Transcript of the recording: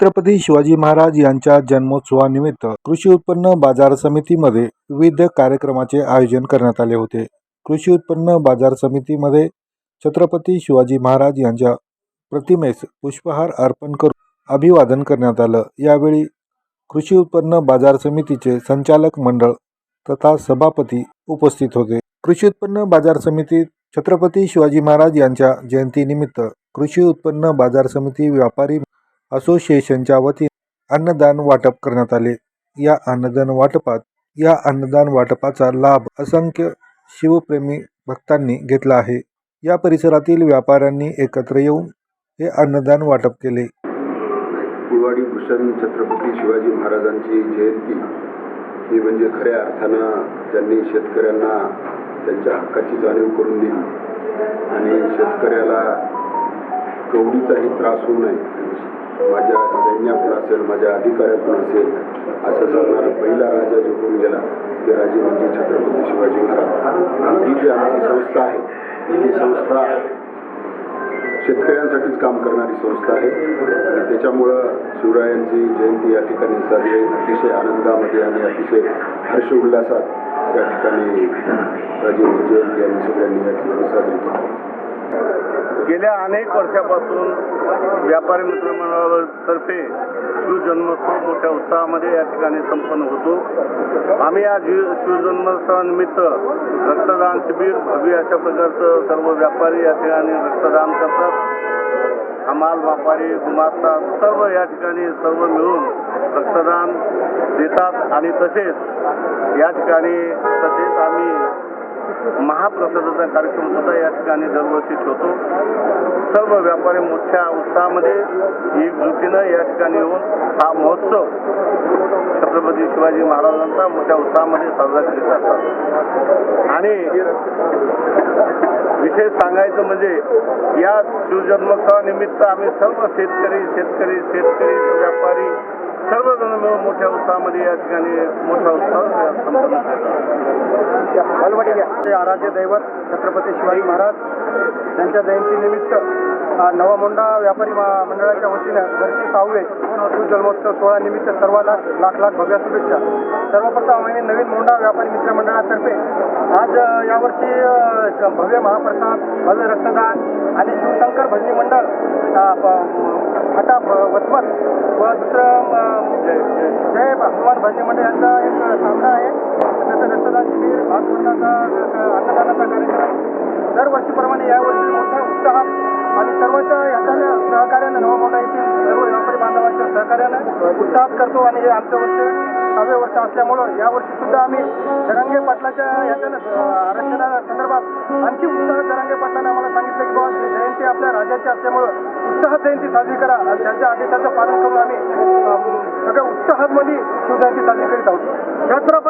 छत्रपती शिवाजी महाराज यांच्या जन्मोत्सवानिमित्त कृषी उत्पन्न बाजार समितीमध्ये विविध कार्यक्रमाचे आयोजन करण्यात आले होते. कृषी उत्पन्न बाजार समितीमध्ये छत्रपती शिवाजी महाराज यांच्या प्रतिमेस पुष्पहार अर्पण करून अभिवादन करण्यात आलं. यावेळी कृषी उत्पन्न बाजार समितीचे संचालक मंडळ तथा सभापती उपस्थित होते. कृषी उत्पन्न बाजार समितीत छत्रपती शिवाजी महाराज यांच्या जयंतीनिमित्त कृषी उत्पन्न बाजार समिती व्यापारी असोसिएशनच्या वतीने अन्नदान वाटप करण्यात आले. या अन्नदान वाटपात या अन्नदान वाटपाचा लाभ असंख्य शिवप्रेमी भक्तांनी घेतला आहे. या परिसरातील व्यापाऱ्यांनी एकत्र येऊन हे अन्नदान वाटप केले. दिवाळी भूषण छत्रपती शिवाजी महाराजांची जयंती ही म्हणजे खऱ्या अर्थानं त्यांनी शेतकऱ्यांना त्यांच्या हक्काची जाणीव करून दिली. आणि शेतकऱ्याला कवडीचाही त्रास होऊ नये. माझ्या सैन्यातून असेल माझ्या अधिकाऱ्यातून असेल असं सांगणारा पहिला राजा जो होऊन गेला ते राजे म्हणजे छत्रपती शिवाजी महाराज. ही जी आमची संस्था आहे ही संस्था शेतकऱ्यांसाठीच काम करणारी संस्था आहे. आणि त्याच्यामुळं शिवरायांची जयंती या ठिकाणी साजरी अतिशय आनंदामध्ये आणि अतिशय हर्ष उल्हासात या ठिकाणी राजेंची जयंती आम्ही सगळ्यांनी या ठिकाणी साजरी केली. गेल्या अनेक वर्षापासून व्यापारी मित्रमंडळातर्फे शिवजन्मोत्सव मोठ्या उत्साहामध्ये या ठिकाणी संपन्न होतो. आम्ही या शिवजन्मोत्सवानिमित्त रक्तदान शिबिर भव्य अशा प्रकारचं सर्व व्यापारी या ठिकाणी रक्तदान करतात. हमाल व्यापारी गुमास्ता सर्व या ठिकाणी सर्व मिळून रक्तदान देतात आणि तसेच या ठिकाणी तसेच आम्ही महाप्रसादाचा कार्यक्रम सुद्धा या ठिकाणी दरवर्षी ठेवतो. सर्व व्यापारी मोठ्या उत्साहामध्ये एकजुटीनं या ठिकाणी येऊन हा महोत्सव छत्रपती शिवाजी महाराजांचा मोठ्या उत्साहामध्ये साजरा करीत असतात. आणि विशेष सांगायचं म्हणजे या शिवजन्मोत्सवानिमित्त आम्ही सर्व शेतकरी शेतकरी शेतकरी व्यापारी सर्वजण मिळून मोठ्या उत्साहामध्ये या ठिकाणी मोठा उत्साह संपन्न आराध्य दैवत छत्रपती शिवाजी महाराज. यांच्या जयंतीनिमित्त नवा नवामोंडा व्यापारी मंडळाच्या वतीनं वर्षी सहावे सोहळा निमित्त सर्वांना लाख लाख भव्य शुभेच्छा. सर्वप्रथम आम्ही नवीन मोंडा व्यापारी मित्र मंडळातर्फे आज यावर्षी श- भव्य महाप्रसाद भव्य रक्तदान आणि शिवशंकर भजनी मंडळ आता प- वसमत व दुसरं जय हनुमान भजनी मंडळ यांचा एक सामना आहे. त्याचं रक्तदान शिबिर भात अन्नदानाचा कार्यक्रम. दरवर्षीप्रमाणे यावर्षी मोठ्या उत्साहात आणि सर्वच याच्यानं सहकार्यानं नवामोठा येथील सर्व व्यापारी बांधवांच्या सहकार्यानं उत्साहात करतो आणि हे आमचं वर्ष सहावे वर्ष असल्यामुळं यावर्षी सुद्धा आम्ही रंगे पाटलाच्या याच्यानं अं, आरक्षणा संदर्भात आणखी उत्साह राजाची असल्यामुळं उत्साहात जयंती साजरी करा आणि त्यांच्या आदेशाचं पालन करून आम्ही अं, सगळ्या उत्साहामध्ये शिवजयंती साजरी करीत आहोत. छत्रपती